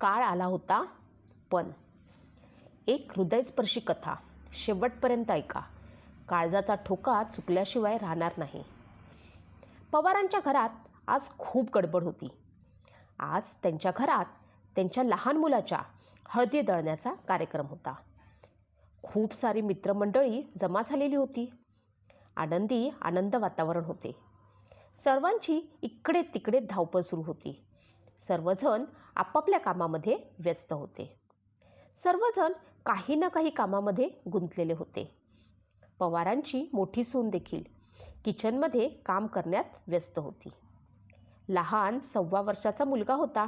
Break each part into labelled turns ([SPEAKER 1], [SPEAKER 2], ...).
[SPEAKER 1] काळ आला होता. पण एक हृदयस्पर्शी कथा शेवटपर्यंत ऐका. काळजाचा ठोका चुकल्याशिवाय राहणार नाही. पवारांच्या घरात आज खूप गडबड होती. आज त्यांच्या घरात त्यांच्या लहान मुलाच्या हळदी दळण्याचा कार्यक्रम होता. खूप सारी मित्रमंडळी जमा झालेली होती. आनंदी आनंद वातावरण होते. सर्वांची इकडे तिकडे धावपळ सुरू होती. सर्वजण आपापल्या कामामध्ये व्यस्त होते. सर्वजण काही ना काही कामामध्ये गुंतलेले होते. पवारांची मोठी सून देखील किचनमध्ये काम करण्यात व्यस्त होती. लहान सव्वा वर्षाचा मुलगा होता.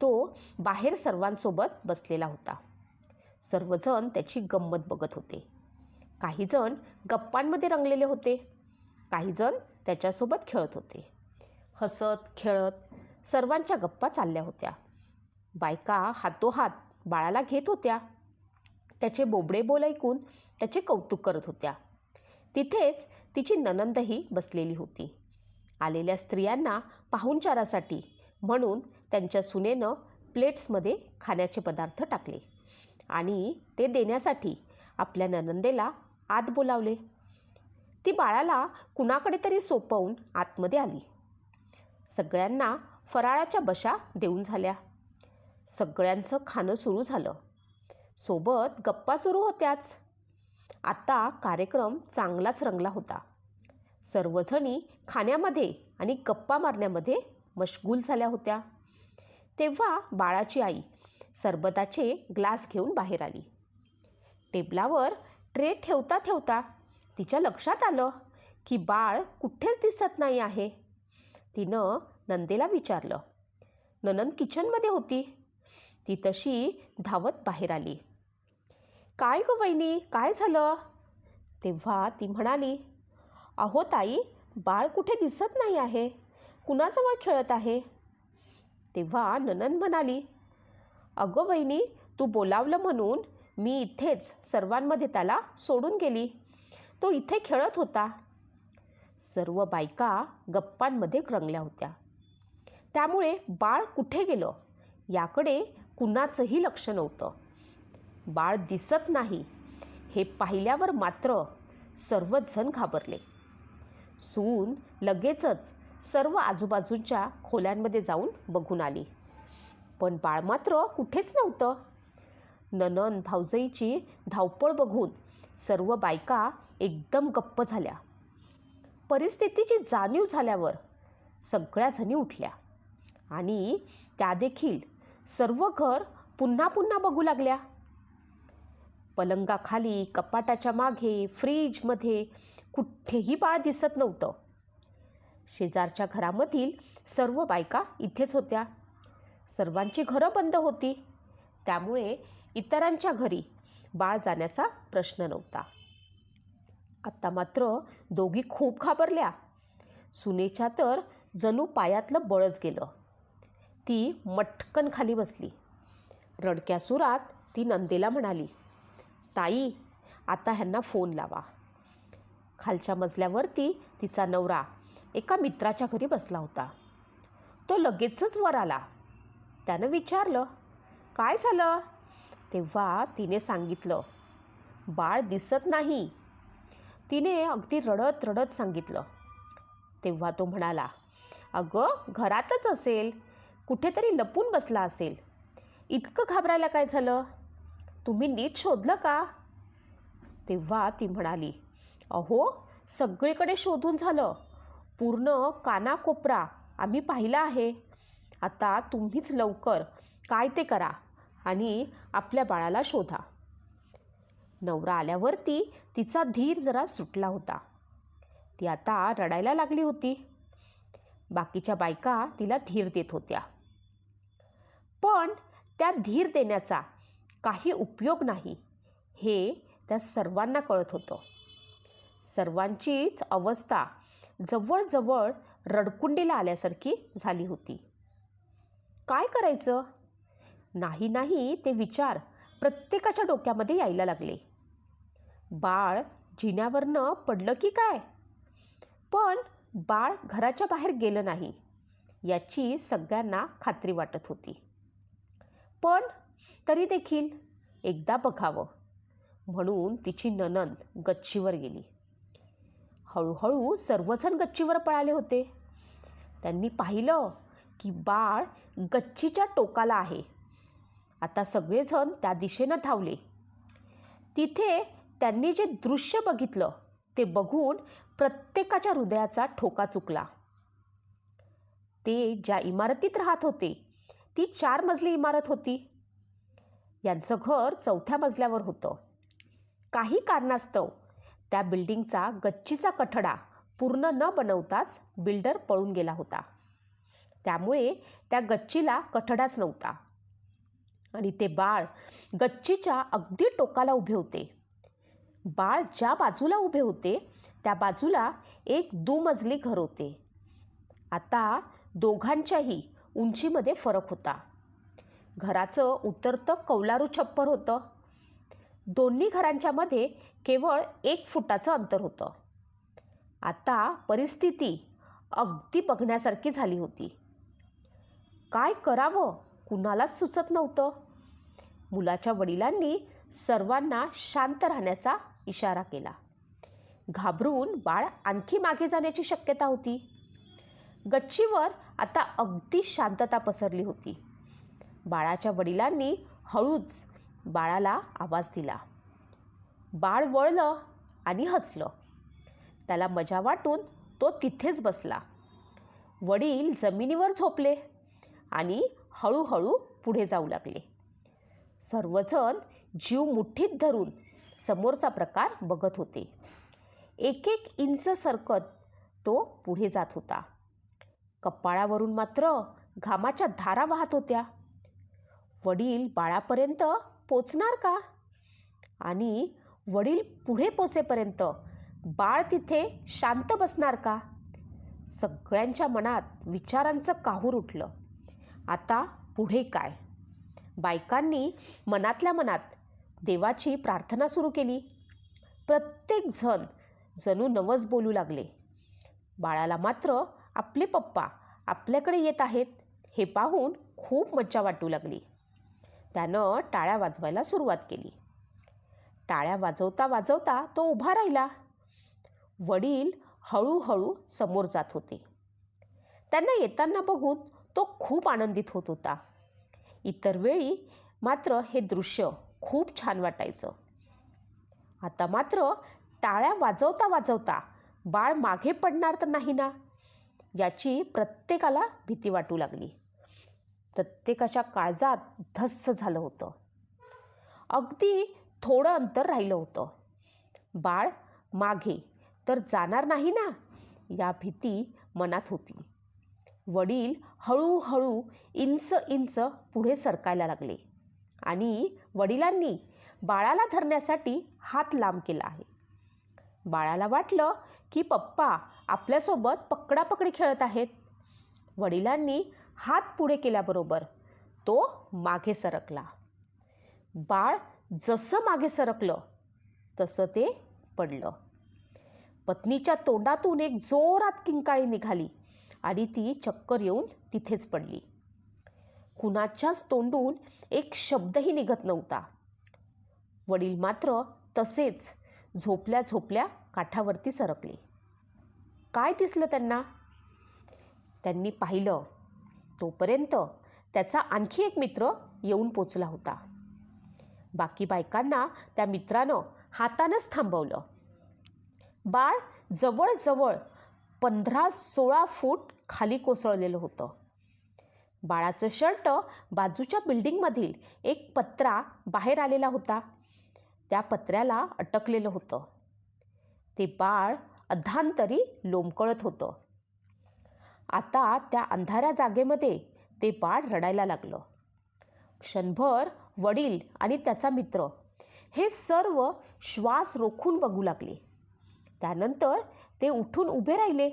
[SPEAKER 1] तो बाहेर सर्वांसोबत बसलेला होता. सर्वजण त्याची गंमत बघत होते. काहीजण गप्पांमध्ये रंगलेले होते. काहीजण त्याच्यासोबत खेळत होते. हसत खेळत सर्वांच्या गप्पा चालल्या होत्या. बायका हातोहात बाळाला घेत होत्या. त्याचे बोबडे बोल ऐकून त्याचे कौतुक करत होत्या. तिथेच तिची ननंदही बसलेली होती. आलेल्या स्त्रियांना पाहुणचारासाठी म्हणून त्यांच्या सुनेनं प्लेट्समध्ये खाण्याचे पदार्थ टाकले आणि ते देण्यासाठी आपल्या ननंदेला आत बोलावले. ती बाळाला कुणाकडे तरी सोपवून आतमध्ये आली. सगळ्यांना फराळाच्या बशा देऊन झाल्या. सगळ्यांचं खाणं सुरू झालं. सोबत गप्पा सुरू होत्याच. आता कार्यक्रम चांगलाच रंगला होता. सर्वजणी खाण्यामध्ये आणि गप्पा मारण्यामध्ये मशगूल झाल्या होत्या. तेव्हा बाळाची आई सरबताचे ग्लास घेऊन बाहेर आली. टेबलावर ट्रे ठेवता ठेवता तिच्या लक्षात आलं की बाळ कुठेच दिसत नाही आहे. तिनं नंदेला विचारलं ननंद किचनमध्ये होती ती तशी धावत बाहेर आली. काय गं वहिनी काय झालं तेव्हा ती म्हणाली अहो ताई बाळ कुठे दिसत नाही आहे. कुणाजवळ खेळत आहे तेव्हा ननंद म्हणाली अगं वहिनी तू बोलावलं म्हणून मी इथेच सर्वांमध्ये त्याला सोडून गेली. तो इथे खेळत होता सर्व बायका गप्पांमध्ये रंगल्या होत्या. त्यामुळे बाळ कुठे गेलं याकडे कुणाचंही लक्ष नव्हतं. बाळ दिसत नाही हे पाहिल्यावर मात्र सर्वच जण घाबरले. सून लगेचच सर्व आजूबाजूच्या खोल्यांमध्ये जाऊन बघून आली. पण बाळ मात्र कुठेच नव्हतं. ननन भाऊजईची धावपळ बघून सर्व बायका एकदम गप्प झाल्या. परिस्थितीची जाणीव झाल्यावर सगळ्या जणी उठल्या. आणि त्या देखील सर्व घर पुन्हा पुन्हा बघू लागल्या. पलंगाखाली कपाटाच्या मागे फ्रीजमध्ये कुठेही बाळ दिसत नव्हतं. शेजारच्या घरामधील सर्व बायका इथेच होत्या. सर्वांची घरं बंद होती. त्यामुळे इतरांच्या घरी बाळ जाण्याचा प्रश्न नव्हता. आत्ता मात्र दोघी खूप घाबरल्या. सुनेच्या तर जणू पायातलं बळच गेलं. ती मटकन खाली बसली. रडक्या सुरात ती नंदेला म्हणाली ताई आता ह्यांना फोन लावा. खालच्या मजल्यावरती तिचा नवरा एका मित्राच्या घरी बसला होता. तो लगेचच वर आला. त्यानं विचारलं काय झालं? तेव्हा तिने सांगितलं बाळ दिसत नाही. तिने अगदी रडत रडत सांगितलं. तेव्हा तो म्हणाला अगं घरातच असेल. कुठेतरी लपून बसला असेल. इतकं घाबरायला काय झालं? तुम्ही नीट शोधलं का? तेव्हा ती म्हणाली अहो सगळीकडे शोधून झालं. पूर्ण कानाकोपरा आम्ही पाहिला आहे. आता तुम्हीच लवकर काय ते करा आणि आपल्या बाळाला शोधा. नवरा आल्यावरती तिचा धीर जरा सुटला होता. ती आता रडायला लागली होती. बाकीच्या बायका तिला धीर देत होत्या. पण त्या धीर देण्याचा काही उपयोग नाही हे त्या सर्वांना कळत होतं. सर्वांचीच अवस्था जवळजवळ रडकुंडीला आल्यासारखी झाली होती. काय करायचं? नाही नाही ते विचार प्रत्येकाच्या डोक्यामध्ये यायला लागले. बाळ जिन्यावरनं पडलं की काय? पण बाळ घराच्या बाहेर गेलं नाही याची सगळ्यांना खात्री वाटत होती. पण तरी देखील एकदा बघावं. म्हणून तिची ननंद गच्चीवर गेली. हळूहळू सर्वजण गच्चीवर पळाले होते. त्यांनी पाहिलं की बाळ गच्चीच्या टोकाला आहे. आता सगळेजण त्या दिशेनं धावले. तिथे त्यांनी जे दृश्य बघितलं ते बघून प्रत्येकाच्या हृदयाचा ठोका चुकला. ते ज्या इमारतीत राहत होते ती चार मजली इमारत होती. यांचं घर चौथ्या मजल्यावर होतं. काही कारणास्तव त्या बिल्डिंगचा गच्चीचा कठडा पूर्ण न बनवताच बिल्डर पळून गेला होता. त्यामुळे त्या गच्चीला कठडाच नव्हता. आणि ते बाळ गच्चीच्या अगदी टोकाला उभे होते. बाळ ज्या बाजूला उभे होते त्या बाजूला एक दुमजली घर होते. आता दोघांच्याही उंचीमध्ये फरक होता. घराचं उत्तरतं कौलारू छप्पर होतं. दोन्ही घरांच्या मध्ये केवळ एक फुटाचं अंतर होतं. आता परिस्थिती अगदी बघण्यासारखी झाली होती. काय करावं? कुणालाच सुचत नव्हतं. मुलाच्या वडिलांनी सर्वांना शांत राहण्याचा इशारा केला. घाबरून बाळ आणखी मागे जाण्याची शक्यता होती. गच्चीवर आता अगदी शांतता पसरली होती. बाळाच्या वडिलांनी हळूच बाळाला आवाज दिला. बाळ वळलं आणि हसलं. त्याला मजा वाटून तो तिथेच बसला. वडील जमिनीवर झोपले आणि हळूहळू पुढे जाऊ लागले. सर्वजण जीव मुठीत धरून समोरचा प्रकार बघत होते. एक एक इंच सरकत तो पुढे जात होता. कपाळावरून मात्र घामाच्या धारा वाहत होत्या. वडील बाळापर्यंत पोचणार का? आणि वडील पुढे पोचेपर्यंत बाळ तिथे शांत बसणार का? सगळ्यांच्या मनात विचारांचं काहूर उठलं. आता पुढे काय? बायकांनी मनातल्या मनात देवाची प्रार्थना सुरू केली. प्रत्येकजण जणू नवस बोलू लागले. बाळाला मात्र आपले पप्पा आपल्याकडे येत आहेत हे पाहून खूप मज्जा वाटू लागली. त्यानं टाळ्या वाजवायला सुरुवात केली. टाळ्या वाजवता वाजवता तो उभा राहिला. वडील हळूहळू समोर जात होते. त्यांना येताना बघून तो खूप आनंदित होत होता. इतर वेळी मात्र हे दृश्य खूप छान वाटायचं. आता मात्र टाळ्या वाजवता वाजवता बाळ मागे पडणार तर नाही ना? याची प्रत्येकाला भीती वाटू लागली. प्रत्येकाच्या काळजात धस्स झालं होतं. अगदी थोडं अंतर राहिलं होतं. बाळ मागे तर जाणार नाही ना? या भीती मनात होती. वडील हळूहळू इंच इंच पुढे सरकायला लागले आणि वडिलांनी बाळाला धरण्यासाठी हात लांब केला आहे. बाळाला वाटलं की पप्पा आपल्यासोबत पकडापकडी खेळत आहेत. वडिलांनी हात पुढे केल्याबरोबर तो मागे सरकला. बाळ जसं मागे सरकलं तसं ते पडलं. पत्नीच्या तोंडातून एक जोरात किंकाळी निघाली आणि ती चक्कर येऊन तिथेच पडली. कुणाच्याच तोंडून एक शब्दही निघत नव्हता. वडील मात्र तसेच झोपल्या झोपल्या काठावरती सरकले. काय दिसलं त्यांना? त्यांनी पाहिलं. तोपर्यंत त्याचा आणखी एक मित्र येऊन पोचला होता. बाकी बायकांना त्या मित्रानं हातानंच थांबवलं. बाळ जवळजवळ पंधरा सोळा फूट खाली कोसळलेलं होतं. बाळाचं शर्ट बाजूच्या बिल्डिंगमधील एक पत्रा बाहेर आलेला होता. त्या पत्र्याला अटकलेलं होतं. ते बाळ अधांतरी लोंबकळत होतं. आता त्या अंधाऱ्या जागेमध्ये ते बाळ रडायला लागलं. क्षणभर वडील आणि त्याचा मित्र हे सर्व श्वास रोखून बघू लागले. त्यानंतर ते उठून उभे राहिले.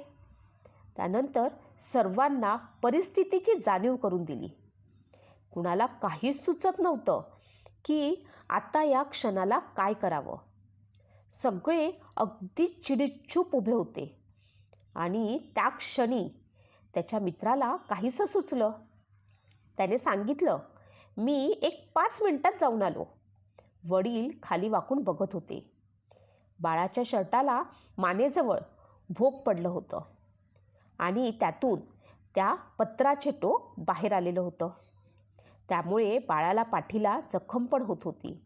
[SPEAKER 1] त्यानंतर सर्वांना परिस्थितीची जाणीव करून दिली. कुणाला काहीच सुचत नव्हतं की आता या क्षणाला काय करावं. सगळे अगदी चिडीचूप उभे होते. आणि त्या क्षणी त्याच्या मित्राला काहीसं सुचलं. त्याने सांगितलं मी एक पाच मिनटात जाऊन आलो. वडील खाली वाकून बघत होते. बाळाच्या शर्टाला मानेजवळ भोग पडलं होतं. आणि त्यातून त्या पत्राचे टोक बाहेर आलेलं होतं. त्यामुळे बाळाला पाठीला जखम पण होत होती.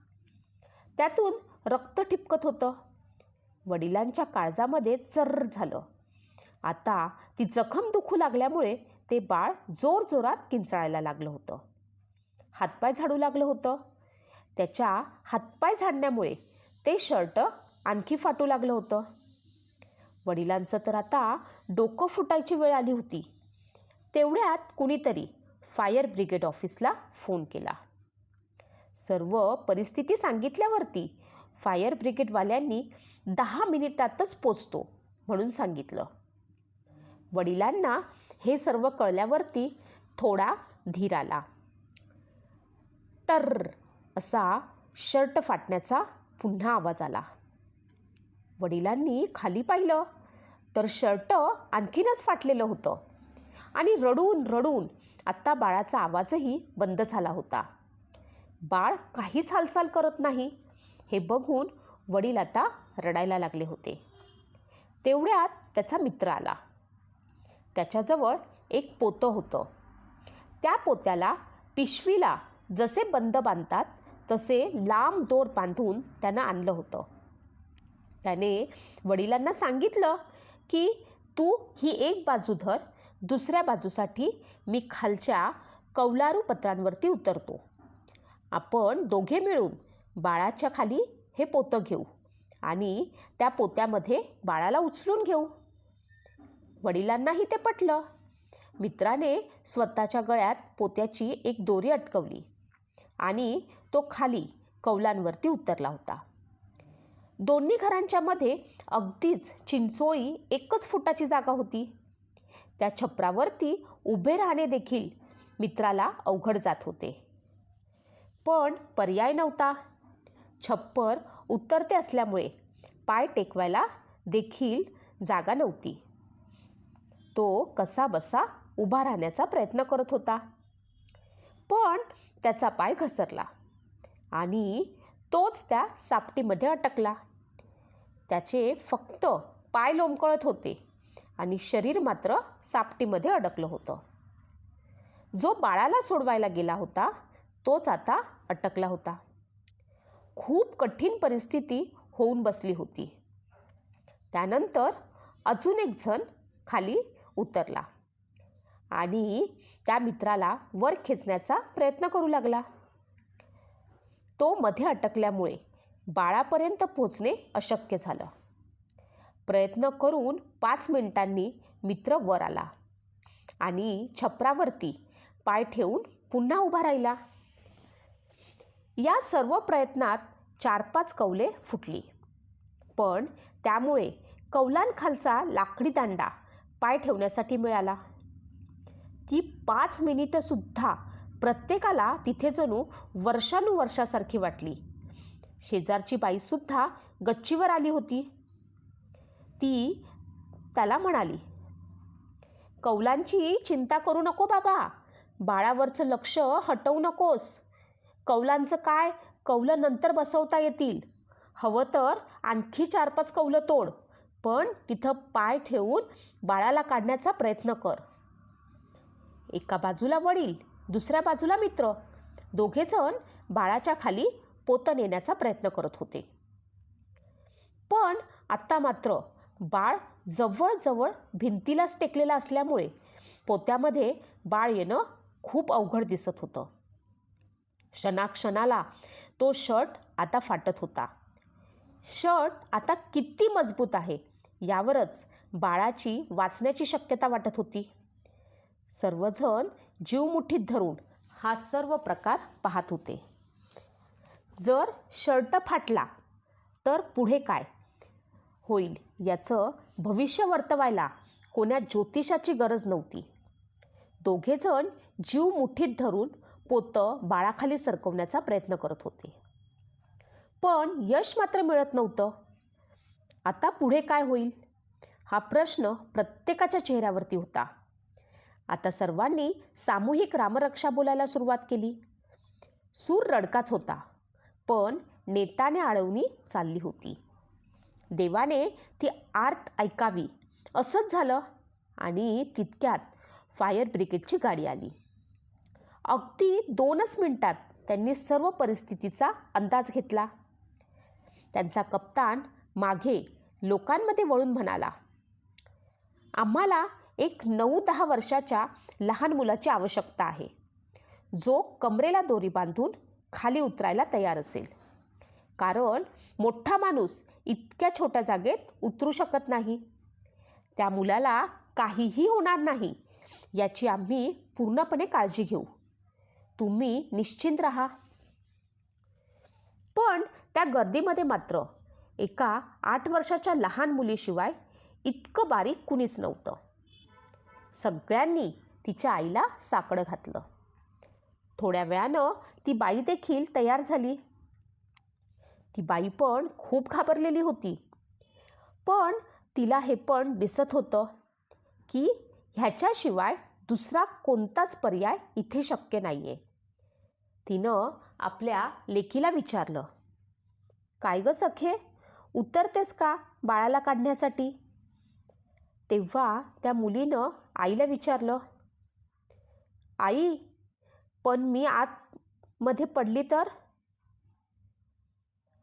[SPEAKER 1] त्यातून रक्त ठिपकत होतं. वडिलांच्या काळजामध्ये चर्र झालं. आता ती जखम दुखू लागल्यामुळे ते बाळ जोरजोरात किंचाळायला लागलं होतं. हातपाय झाडू लागलं होतं. त्याच्या हातपाय झाडण्यामुळे ते शर्ट आणखी फाटू लागलं होतं. वडिलांचं तर आता डोकं फुटायची वेळ आली होती. तेवढ्यात कुणीतरी फायर ब्रिगेड ऑफिसला फोन केला. सर्व परिस्थिती सांगितल्यावरती फायर ब्रिगेडवाल्यांनी दहा मिनिटातच पोचतो म्हणून सांगितलं. वडिलांना हे सर्व कळल्यावरती थोडा धीर आला. टर असा शर्ट फाटण्याचा पुन्हा आवाज आला. वडिलांनी खाली पाहिलं तर शर्ट आणखीनच फाटलेलं होतं आणि रडून रडून आत्ता बाळाचा आवाजही बंद झाला होता. बाळ काहीच हालचाल करत नाही. हे बघून वडील आता रडायला लागले होते. तेवढ्यात त्याचा मित्र आला. त्याच्याजवळ एक पोतं होतं. त्या पोत्याला पिशवीला जसे बंद बांधतात तसे लांब दोर बांधून त्यानं आणलं होतं. त्याने वडिलांना सांगितलं की तू ही एक बाजू धर दुसऱ्या बाजूसाठी मी खालच्या कौलारू पत्रांवरती उतरतो. आपण दोघे मिळून बाळाच्या खाली हे पोतं घेऊ आणि त्या पोत्यामध्ये बाळाला उचलून घेऊ. वडिलांनाही ते पटलं. मित्राने स्वतःच्या गळ्यात पोत्याची एक दोरी अटकवली आणि तो खाली कौलांवरती उतरला होता. दोन्ही घरांच्या मध्ये अगदीच चिंचोळी एकच फुटाची जागा होती. त्या छपरावरती उभे राहणे देखील मित्राला अवघड जात होते. पण पर्याय नव्हता. छप्पर उतरते असल्यामुळे पाय टेकवायला देखील जागा नव्हती. तो कसा बसा उभा राहण्याचा प्रयत्न करत होता. पण त्याचा पाय घसरला आणि तोच त्या सापटीमध्ये अटकला. त्याचे फक्त पाय लोंबकळत होते आणि शरीर मात्र सापटीमध्ये अडकलं होतं. जो बाळाला सोडवायला गेला होता तोच आता अटकला होता. खूप कठीण परिस्थिती होऊन बसली होती. त्यानंतर अजून एक जण खाली उतरला आणि त्या मित्राला वर खेचण्याचा प्रयत्न करू लागला. तो मध्ये अटकल्यामुळे बाळापर्यंत पोचणे अशक्य झालं. प्रयत्न करून पाच मिनिटांनी मित्र वर आला आणि छपरावरती पाय ठेवून पुन्हा उभा राहिला. या सर्व प्रयत्नात चार पाच कौले फुटली. पण त्यामुळे कौलांखालचा लाकडी दांडा पाय ठेवण्यासाठी मिळाला. ती पाच मिनिटंसुद्धा प्रत्येकाला तिथे जणू वर्षानुवर्षासारखी वाटली. शेजारची बाईसुद्धा गच्चीवर आली होती. ती त्याला म्हणाली कौलांची चिंता करू नको बाबा. बाळावरचं लक्ष हटवू नकोस. कौलांचं काय कौलं नंतर बसवता येतील. हवं तर आणखी चार पाच कौलं तोड पण तिथं पाय ठेवून बाळाला काढण्याचा प्रयत्न कर. एका बाजूला वडील दुसऱ्या बाजूला मित्र. दोघेजण बाळाच्या खाली पोतं नेण्याचा प्रयत्न करत होते. पण आत्ता मात्र बाळ जवळजवळ भिंतीलाच टेकलेला असल्यामुळे पोत्यामध्ये बाळ येणं खूप अवघड दिसत होतं. क्षणाक्षणाला तो शर्ट आता फाटत होता. शर्ट आता किती मजबूत आहे यावरच बाळाची वाचण्याची शक्यता वाटत होती. सर्वजण जीव मुठीत धरून हा सर्व प्रकार पाहत होते. जर शर्ट फाटला तर पुढे काय होईल याचं भविष्य वर्तवायला कोण्या ज्योतिषाची गरज नव्हती. दोघेजण जीव मुठीत धरून पोतं बाळाखाली सरकवण्याचा प्रयत्न करत होते. पण यश मात्र मिळत नव्हतं. आता पुढे काय होईल? हा प्रश्न प्रत्येकाच्या चेहऱ्यावरती होता. आता सर्वांनी सामूहिक रामरक्षा बोलायला सुरुवात केली. सूर रडकाच होता पण नेटाने आळवणी चालली होती. देवाने ती आर्त ऐकावी असंच झालं आणि तितक्यात फायर ब्रिगेडची गाडी आली. अगदी दोनच मिनिटात त्यांनी सर्व परिस्थितीचा अंदाज घेतला. त्यांचा कप्तान मागे लोकांमध्ये वळून म्हणाला आम्हाला एक नऊ दहा वर्षाच्या लहान मुलाची आवश्यकता आहे. जो कमरेला दोरी बांधून खाली उतरायला तयार असेल. कारण मोठा माणूस इतक्या छोट्या जागेत उतरू शकत नाही. त्या मुलाला काहीही होणार नाही याची आम्ही पूर्णपणे काळजी घेऊ. तुम्ही निश्चिंत राहा. पण त्या गर्दीमध्ये मात्र एका आठ वर्षाच्या लहान मुलीशिवाय इतकं बारीक कुणीच नव्हतं. सगळ्यांनी तिच्या आईला साकडं घातलं. थोड्या वेळानं ती बाई देखील तयार झाली. ती बाई पण खूप घाबरलेली होती. पण तिला हे पण दिसत होतं की ह्याच्याशिवाय दुसरा कोणताच पर्याय इथे शक्य नाही आहे तिनं आपल्या लेकीला विचारलं काय गं सखे उतरतेस का बाळाला काढण्यासाठी? तेव्हा त्या मुलीनं आईला विचारलं आई पण मी आतमध्ये पडली तर?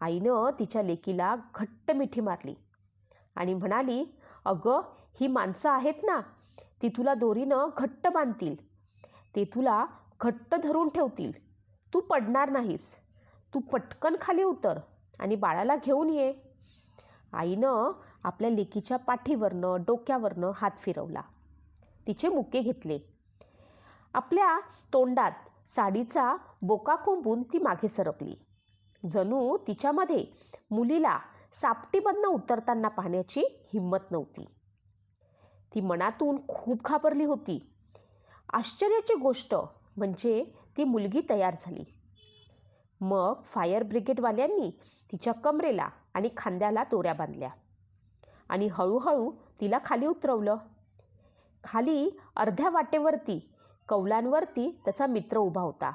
[SPEAKER 1] आईनं तिच्या लेकीला घट्ट मिठी मारली आणि म्हणाली अगं ही माणसं आहेत ना ती तुला दोरीनं घट्ट बांधतील ते तुला घट्ट धरून ठेवतील. तू पडणार नाहीस. तू पटकन खाली उतर आणि बाळाला घेऊन ये. आईनं आपल्या लेकीच्या पाठीवरनं डोक्यावरनं हात फिरवला. तिचे मुके घेतले. आपल्या तोंडात साडीचा बोका कोंबून ती मागे सरकली. जणू तिच्यामध्ये मुलीला सापटीमधनं उतरताना पाहण्याची हिंमत नव्हती. ती मनातून खूप घाबरली होती. आश्चर्याची गोष्ट म्हणजे ती मुलगी तयार झाली. मग फायर ब्रिगेडवाल्यांनी तिच्या कमरेला आणि खांद्याला दोऱ्या बांधल्या आणि हळूहळू तिला खाली उतरवलं. खाली अर्ध्या वाटेवरती कौलांवरती त्याचा मित्र उभा होता.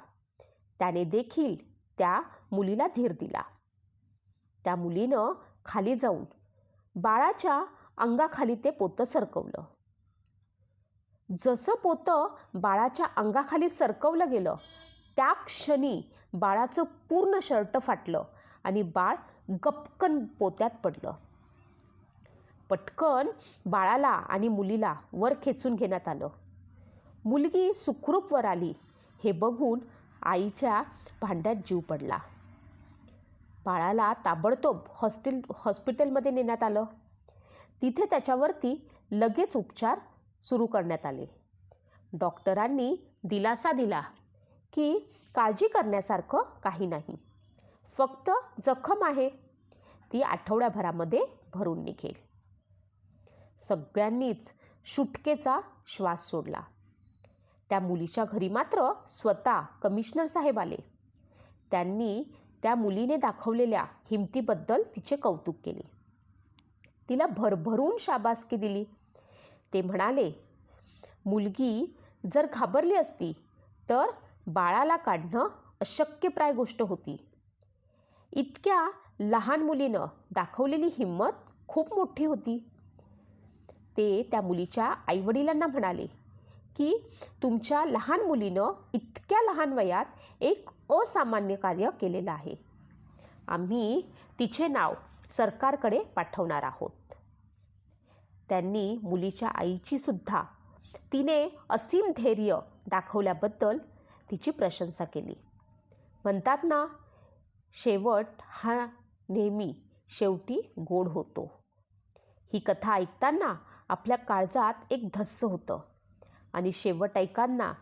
[SPEAKER 1] त्याने देखील त्या मुलीला धीर दिला. त्या मुलीनं खाली जाऊन बाळाच्या अंगाखाली ते पोतं सरकवलं. जसं पोतं बाळाच्या अंगाखाली सरकवलं गेलं त्या क्षणी बाळाचं पूर्ण शर्ट फाटलं आणि बाळ गपकन पोत्यात पडलं. पटकन बाळाला आणि मुलीला वर खेचून घेण्यात आलं. मुलगी सुखरूप वर आली हे बघून आईच्या भांड्यात जीव पडला. बाळाला ताबडतोब हॉस्टेल हॉस्पिटलमध्ये नेण्यात आलं. तिथे त्याच्यावरती लगेच उपचार सुरू करण्यात आले. डॉक्टरांनी दिलासा दिला की काळजी करण्यासारखं काही नाही. फक्त जखम आहे. ती आठवड्याभरामध्ये भरून निघेल. सगळ्यांनीच शुटकेचा श्वास सोडला. त्या मुलीच्या घरी मात्र स्वतः कमिशनर साहेब आले. त्यांनी त्या मुलीने दाखवलेल्या हिमतीबद्दल तिचे कौतुक केले. तिला भरभरून शाबासकी दिली. ते म्हणाले मुलगी जर घाबरली असती तर बाळाला काढणं अशक्यप्राय गोष्ट होती. इतक्या लहान मुलीनं दाखवलेली हिंमत खूप मोठी होती. ते त्या मुलीच्या आईवडिलांना म्हणाले की तुमच्या लहान मुलीनं इतक्या लहान वयात एक असामान्य कार्य केलेलं आहे. आम्ही तिचे नाव सरकारकडे पाठवणार आहोत. त्यांनी मुलीच्या आईची सुद्धा तिने असीम धैर्य दाखवल्याबद्दल तिची प्रशंसा केली. म्हणतात ना शेवट हा नेहमी शेवटी गोड होतो. ही कथा ऐकताना आपल्या काळजात एक धस्स होतं आणि शेवट ऐकांना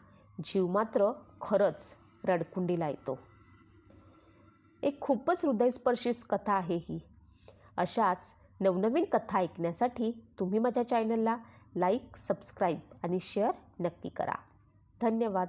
[SPEAKER 1] जीव मात्र खरंच रडकुंडीला येतो. एक खूपच हृदयस्पर्शी कथा आहे ही. अशाच नवनवीन कथा ऐकण्यासाठी तुम्ही माझ्या चॅनलला लाईक सबस्क्राईब आणि शेअर नक्की करा. धन्यवाद.